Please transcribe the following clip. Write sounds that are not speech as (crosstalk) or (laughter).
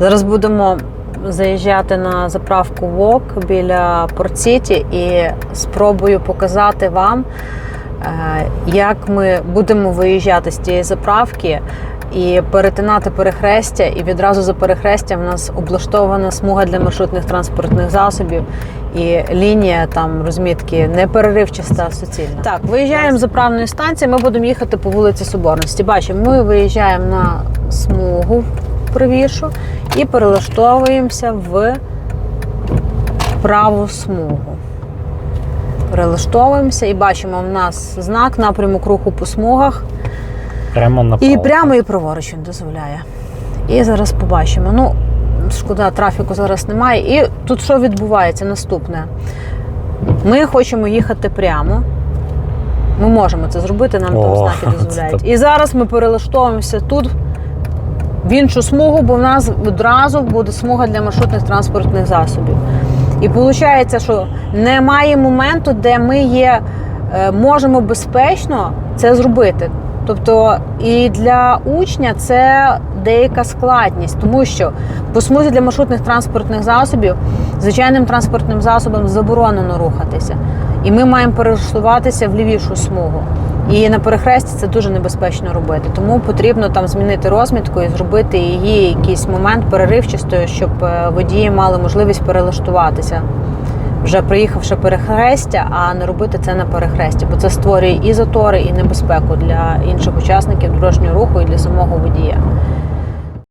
Зараз будемо заїжджати на заправку ВОК біля Порт-Сіті і спробую показати вам, е, як ми будемо виїжджати з цієї заправки і перетинати перехрестя. І відразу за перехрестям в нас облаштована смуга для маршрутних транспортних засобів. І лінія там розмітки не переривчаста, суцільна. Так, виїжджаємо з заправної станції. Ми будемо їхати по вулиці Соборності. Бачимо, ми виїжджаємо на смугу правішу і перелаштовуємося в праву смугу. Перелаштовуємося і бачимо в нас знак напрямок руху по смугах. Прямо направо. І прямо і праворуч він дозволяє. І зараз побачимо. Ну, шкода, трафіку зараз немає. І тут що відбувається? Наступне. Ми хочемо їхати прямо. Ми можемо це зробити, нам там знаки (laughs) дозволяють. так. І зараз ми перелаштовуємося тут в іншу смугу, бо в нас одразу буде смуга для маршрутних транспортних засобів. І виходить, що немає моменту, де ми є, е, можемо безпечно це зробити. Тобто і для учня це деяка складність, тому що по смузі для маршрутних транспортних засобів звичайним транспортним засобам заборонено рухатися. І ми маємо перелаштуватися в лівішу смугу. І на перехресті це дуже небезпечно робити. Тому потрібно там змінити розмітку і зробити її якийсь момент переривчастою, щоб е, водії мали можливість перелаштуватися, вже приїхавши перехрестя, а не робити це на перехресті, бо це створює і затори, і небезпеку для інших учасників дорожнього руху і для самого водія.